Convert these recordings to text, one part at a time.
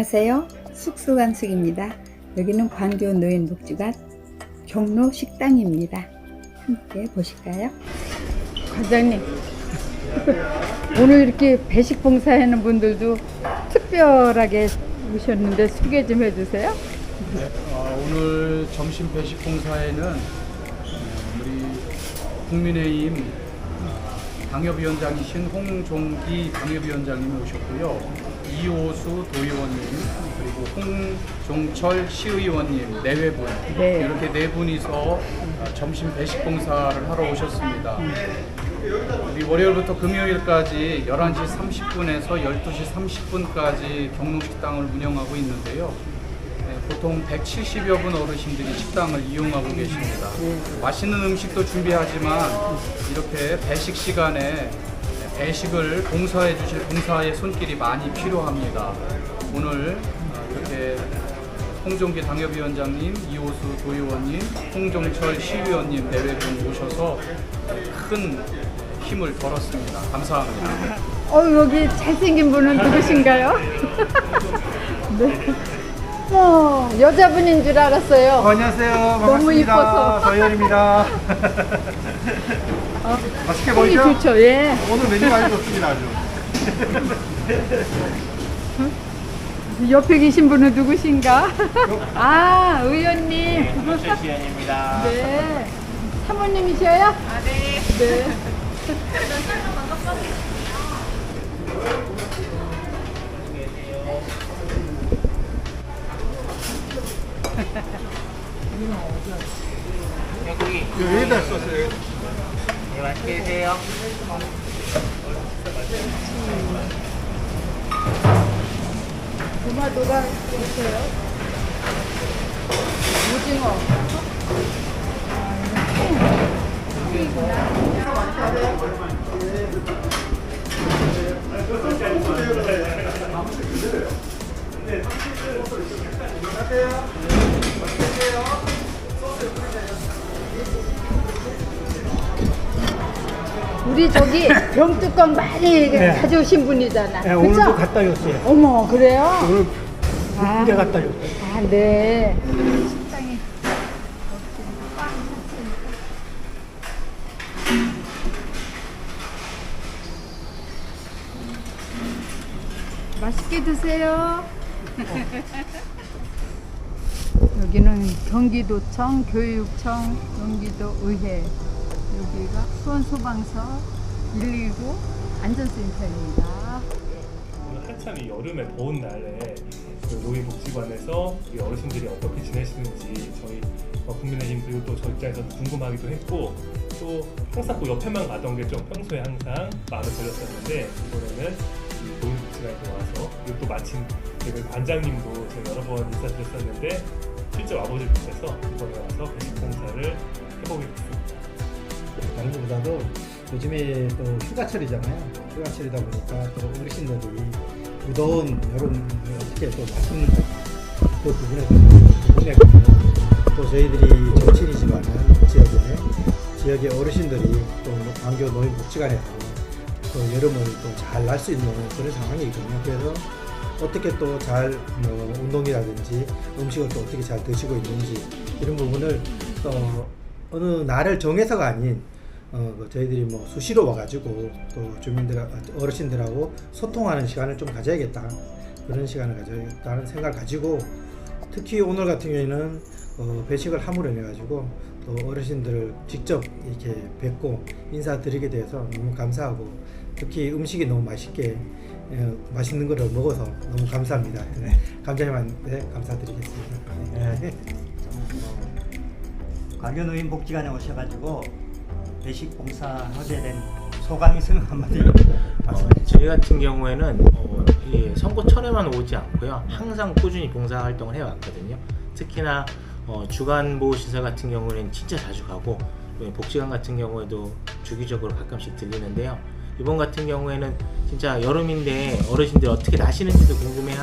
안녕하세요. 숙수관숙입니다. 여기는 광교 노인복지관 경로 식당입니다. 함께 보실까요? 과장님, 오늘 이렇게 배식 봉사하는 분들도 특별하게 오셨는데 소개 좀 해주세요. 어, 오늘 점심 배식 봉사에는 어, 우리 국민의힘 당협위원장이신 홍종기 당협위원장님이 오셨고요. 이호수 도의원님 그리고 홍종철 시의원님 내외분 네. 이렇게 네 분이서 어, 점심 배식 봉사를 하러 오셨습니다. 우리 월요일부터 금요일까지 11시 30분에서 12시 30분까지 경로식당을 운영하고 있는데요. 네, 보통 170여 분 어르신들이 식당을 이용하고 계십니다. 맛있는 음식도 준비하지만 이렇게 배식 시간에 배식을 봉사해 주실 봉사의 손길이 많이 필요합니다. 오늘 어, 이렇게 홍종기 당협위원장님, 이호수 도의원님, 홍종철 시의원님 내외분 오셔서 큰 힘을 벌었습니다. 감사합니다. 어, 여기 잘생긴 분은 누구신가요? 네. 어, 여자분인 줄 알았어요. 어, 안녕하세요. 반갑습니다. 너무 이뻐서. 서현입니다. 맛있게 향이 보이죠? 좋죠, 예. 오늘 메뉴 많이 좋습니다, 아주. 옆에 계신 분은 누구신가? 아, 의원님. 최시현입니다. 네. 사모님이셔요? 아, 네. 네. 여기 여기다 썼어요. 네, 맛있게 드세요. 도마도가 있어요. 오징어. 우리 저기 병뚜껑 많이 가져오신 분이잖아. 네, 그쵸? 오늘도 갖다 줬어요. 어머, 그래요? 오늘 아. 군대 갖다 줬어요. 아, 네. 맛있게 드세요. 여기는 경기도청, 교육청, 경기도 의회, 여기가 수원소방서 119 안전센터입니다. 오늘 한참 이 여름에 더운 날에 그 노인복지관에서 우리 어르신들이 어떻게 지내시는지 저희 어, 국민의힘 그리고 또 저 입장에서 관계도 했고 또 항상 그 옆에만 가던 게 좀 평소에 항상 마음에 걸렸었는데 이번에는 이 노인복지관에 와서 그리고 또 마침 저희 관장님도 제가 여러 번 인사드렸었는데 실제 못해서 이번에 와서 배식 봉사를 해보게 됐습니다. 다른 것보다도 요즘에 또 휴가철이잖아요. 휴가철이다 보니까 또 어르신들이 무더운 여름 어떻게 또 맛있는 그 부분에 부분에 또 저희들이 정치인이지만 지역에 지역의 어르신들이 또 광교 노인 복지관에서 또 여름을 또 잘 날 수 있는 그런 상황이거든요. 그래서 어떻게 또 잘 뭐 운동이라든지 음식을 또 어떻게 잘 드시고 있는지 이런 부분을 또 어느 날을 정해서가 아닌 어, 그 저희들이 뭐 수시로 와가지고 또 주민들 어르신들하고 소통하는 시간을 좀 가져야겠다 그런 시간을 가져야겠다는 생각을 가지고 특히 오늘 같은 경우에는 어, 배식을 함으로 인해 가지고 또 어르신들을 직접 이렇게 뵙고 인사드리게 돼서 너무 감사하고 특히 음식이 너무 맛있게 어, 맛있는 거를 먹어서 너무 감사합니다. 네, 감사님한테 감사드리겠습니다. 네. 광교노인복지관에 오셔가지고 배식 봉사하게 된 소감이 있으면 한마디 저희 같은 경우에는 어, 이 선거 철에만 오지 않고요. 항상 꾸준히 봉사 활동을 해왔거든요. 특히나 어, 주간 보호 시설 같은 경우는 진짜 자주 가고 또 복지관 같은 경우에도 주기적으로 가끔씩 들리는데요. 이번 같은 경우에는 진짜 여름인데 어르신들 어떻게 나시는지도 궁금해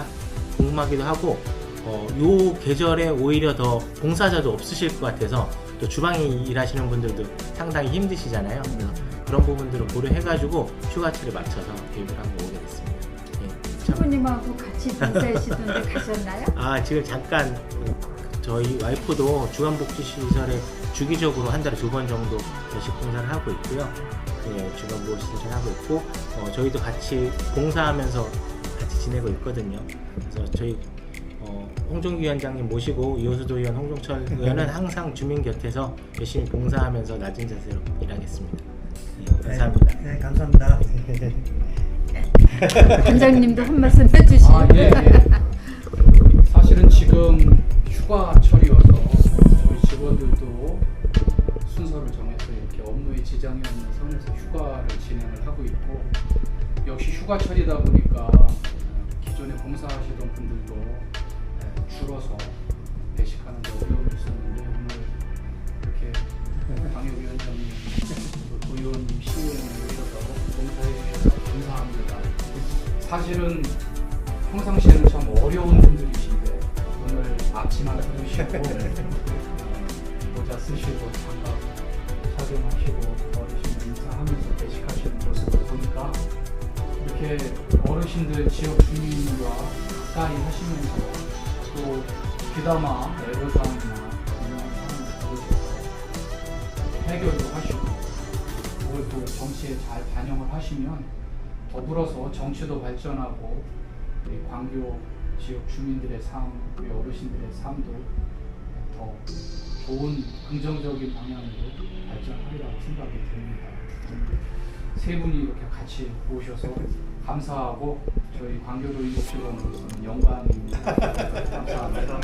궁금하기도 하고 어, 요 계절에 오히려 더 봉사자도 없으실 것 같아서 또 주방에 일하시는 분들도 상당히 힘드시잖아요. 그래서 그런 부분들을 고려해가지고 휴가철에 맞춰서 개입을 하고 오게 됐습니다. 예, 참 부모님하고 같이 봉사하시던데 가셨나요? 아 지금 잠깐 그 저희 와이프도 주간복지시설에 주기적으로 한 달에 두 번 정도 배식 봉사를 하고 있고요. 예, 주간복지시설 하고 있고 어, 저희도 같이 봉사하면서 같이 지내고 있거든요. 그래서 저희 어, 홍종기 위원장님 모시고 이호수도 의원 홍종철 의원은 항상 주민 곁에서 열심히 봉사하면서 낮은 자세로 일하겠습니다. 예, 감사합니다. 네, 네, 감사합니다. 관장님도 한 말씀 해주시죠. 아, 예, 예. 사실은 지금 휴가철이어서 저희 직원들도 순서를 정해서 이렇게 업무에 지장이 없는 선에서 휴가를 진행을 하고 있고 역시 휴가철이다 보니까 기존에 봉사하시던 분들도 예, 줄어서 배식하는 데 어려움이 있었는데 오늘 이렇게 방역위원장님, 또 도의원님, 시의원님 오셔서 봉사해 주셔서 감사합니다. 사실은 평상시에는 참 어려운 분들이신데 오늘 앞치마 입으시고 모자 쓰시고 장갑 착용하시고 어르신 인사하면서 배식하시는 모습을 보니까 이렇게 어르신들 지역 주민과 가까이 하시면서 또 귀담아 애로사항이나 중요한 사항을 해결도 하시고 그걸 또 정치에 잘 반영을 하시면 더불어서 정치도 발전하고 우리 광교 지역 주민들의 삶, 우리 어르신들의 삶도 더 좋은 긍정적인 방향으로 발전하리라고 생각이 듭니다. 세 분이 이렇게 같이 오셔서 감사하고 저희 광교도 인복지원으로서는 영광입니다. 감사합니다.